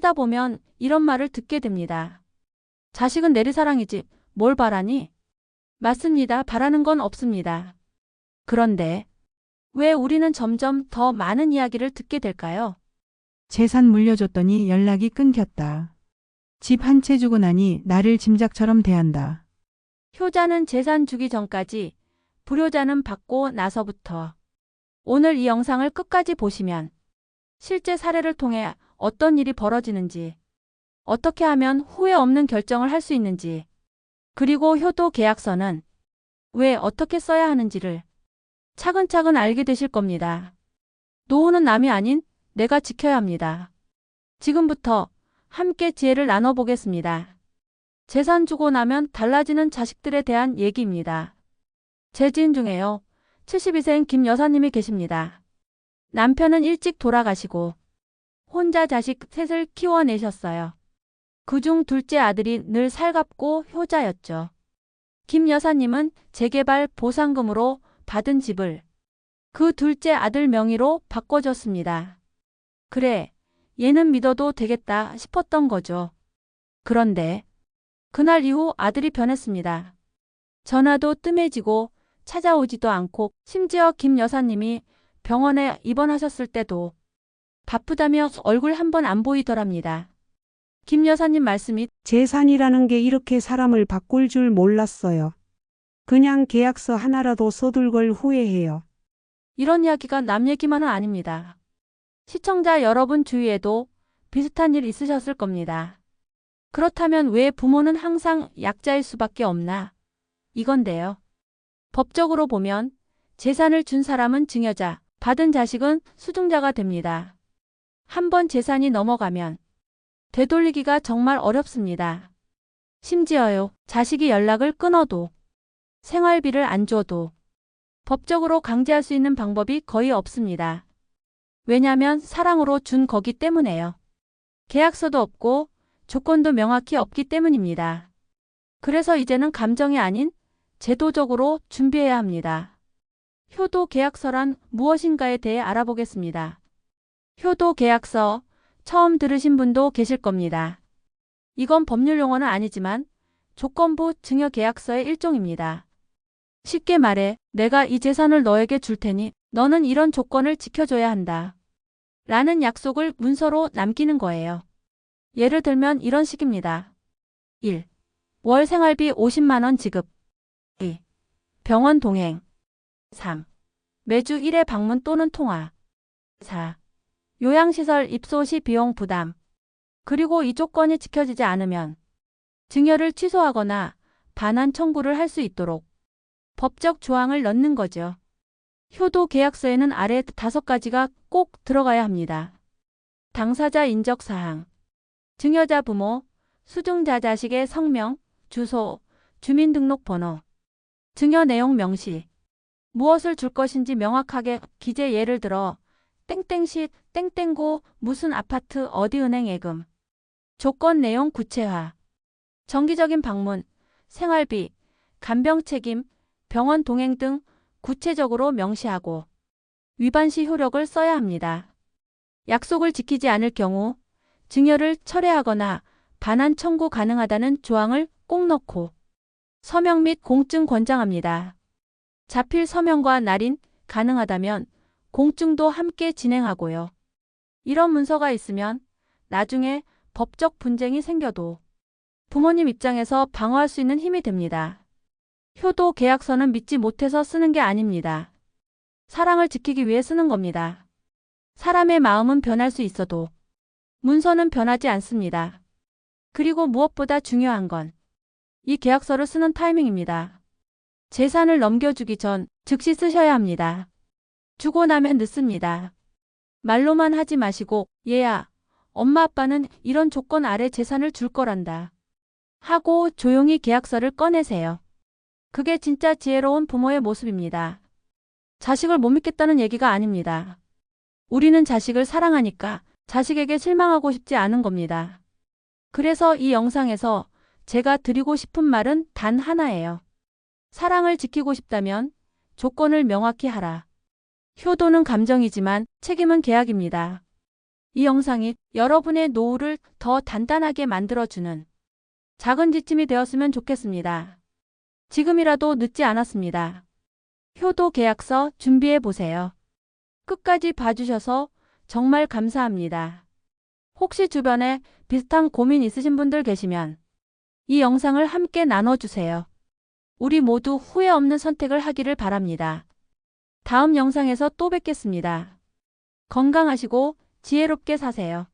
살다 보면 이런 말을 듣게 됩니다. 자식은 내리사랑이지 뭘 바라니? 맞습니다. 바라는 건 없습니다. 그런데 왜 우리는 점점 더 많은 이야기를 듣게 될까요? 재산 물려줬더니 연락이 끊겼다. 집 한 채 주고 나니 나를 짐작처럼 대한다. 효자는 재산 주기 전까지, 불효자는 받고 나서부터. 오늘 이 영상을 끝까지 보시면 실제 사례를 통해 어떤 일이 벌어지는지, 어떻게 하면 후회 없는 결정을 할 수 있는지, 그리고 효도 계약서는 왜 어떻게 써야 하는지를 차근차근 알게 되실 겁니다. 노후는 남이 아닌 내가 지켜야 합니다. 지금부터 함께 지혜를 나눠보겠습니다. 재산 주고 나면 달라지는 자식들에 대한 얘기입니다. 제 지인 중에요. 72세인 김 여사님이 계십니다. 남편은 일찍 돌아가시고 혼자 자식 셋을 키워내셨어요. 그중 둘째 아들이 늘 살갑고 효자였죠. 김 여사님은 재개발 보상금으로 받은 집을 그 둘째 아들 명의로 바꿔줬습니다. 그래, 얘는 믿어도 되겠다 싶었던 거죠. 그런데 그날 이후 아들이 변했습니다. 전화도 뜸해지고 찾아오지도 않고 심지어 김 여사님이 병원에 입원하셨을 때도 바쁘다며 얼굴 한 번 안 보이더랍니다. 김 여사님 말씀이 재산이라는 게 이렇게 사람을 바꿀 줄 몰랐어요. 그냥 계약서 하나라도 써둘 걸 후회해요. 이런 이야기가 남 얘기만은 아닙니다. 시청자 여러분 주위에도 비슷한 일 있으셨을 겁니다. 그렇다면 왜 부모는 항상 약자일 수밖에 없나? 이건데요. 법적으로 보면 재산을 준 사람은 증여자, 받은 자식은 수증자가 됩니다. 한번 재산이 넘어가면 되돌리기가 정말 어렵습니다. 심지어요, 자식이 연락을 끊어도, 생활비를 안 줘도, 법적으로 강제할 수 있는 방법이 거의 없습니다. 왜냐면 사랑으로 준 거기 때문에요. 계약서도 없고 조건도 명확히 없기 때문입니다. 그래서 이제는 감정이 아닌 제도적으로 준비해야 합니다. 효도 계약서란 무엇인가에 대해 알아보겠습니다. 효도 계약서 처음 들으신 분도 계실 겁니다. 이건 법률 용어는 아니지만 조건부 증여 계약서의 일종입니다. 쉽게 말해 내가 이 재산을 너에게 줄 테니 너는 이런 조건을 지켜줘야 한다. 라는 약속을 문서로 남기는 거예요. 예를 들면 이런 식입니다. 1. 월 생활비 50만원 지급. 2. 병원 동행. 3. 매주 1회 방문 또는 통화. 4. 요양시설 입소 시 비용 부담. 그리고 이 조건이 지켜지지 않으면 증여를 취소하거나 반환 청구를 할 수 있도록 법적 조항을 넣는 거죠. 효도 계약서에는 아래 다섯 가지가 꼭 들어가야 합니다. 당사자 인적 사항, 증여자 부모, 수증자 자식의 성명, 주소, 주민등록번호, 증여 내용 명시, 무엇을 줄 것인지 명확하게 기재 예를 들어 땡땡시 땡땡고 무슨 아파트 어디 은행 예금, 조건 내용 구체화, 정기적인 방문, 생활비, 간병 책임, 병원 동행 등 구체적으로 명시하고 위반 시 효력을 써야 합니다. 약속을 지키지 않을 경우 증여를 철회하거나 반환 청구 가능하다는 조항을 꼭 넣고 서명 및 공증 권장합니다. 자필 서명과 날인 가능하다면 공증도 함께 진행하고요. 이런 문서가 있으면 나중에 법적 분쟁이 생겨도 부모님 입장에서 방어할 수 있는 힘이 됩니다. 효도 계약서는 믿지 못해서 쓰는 게 아닙니다. 사랑을 지키기 위해 쓰는 겁니다. 사람의 마음은 변할 수 있어도 문서는 변하지 않습니다. 그리고 무엇보다 중요한 건 이 계약서를 쓰는 타이밍입니다. 재산을 넘겨주기 전 즉시 쓰셔야 합니다. 주고 나면 늦습니다. 말로만 하지 마시고 얘야, 엄마 아빠는 이런 조건 아래 재산을 줄 거란다. 하고 조용히 계약서를 꺼내세요. 그게 진짜 지혜로운 부모의 모습입니다. 자식을 못 믿겠다는 얘기가 아닙니다. 우리는 자식을 사랑하니까 자식에게 실망하고 싶지 않은 겁니다. 그래서 이 영상에서 제가 드리고 싶은 말은 단 하나예요. 사랑을 지키고 싶다면 조건을 명확히 하라. 효도는 감정이지만 책임은 계약입니다. 이 영상이 여러분의 노후를 더 단단하게 만들어주는 작은 지침이 되었으면 좋겠습니다. 지금이라도 늦지 않았습니다. 효도 계약서 준비해 보세요. 끝까지 봐주셔서 정말 감사합니다. 혹시 주변에 비슷한 고민 있으신 분들 계시면 이 영상을 함께 나눠주세요. 우리 모두 후회 없는 선택을 하기를 바랍니다. 다음 영상에서 또 뵙겠습니다. 건강하시고 지혜롭게 사세요.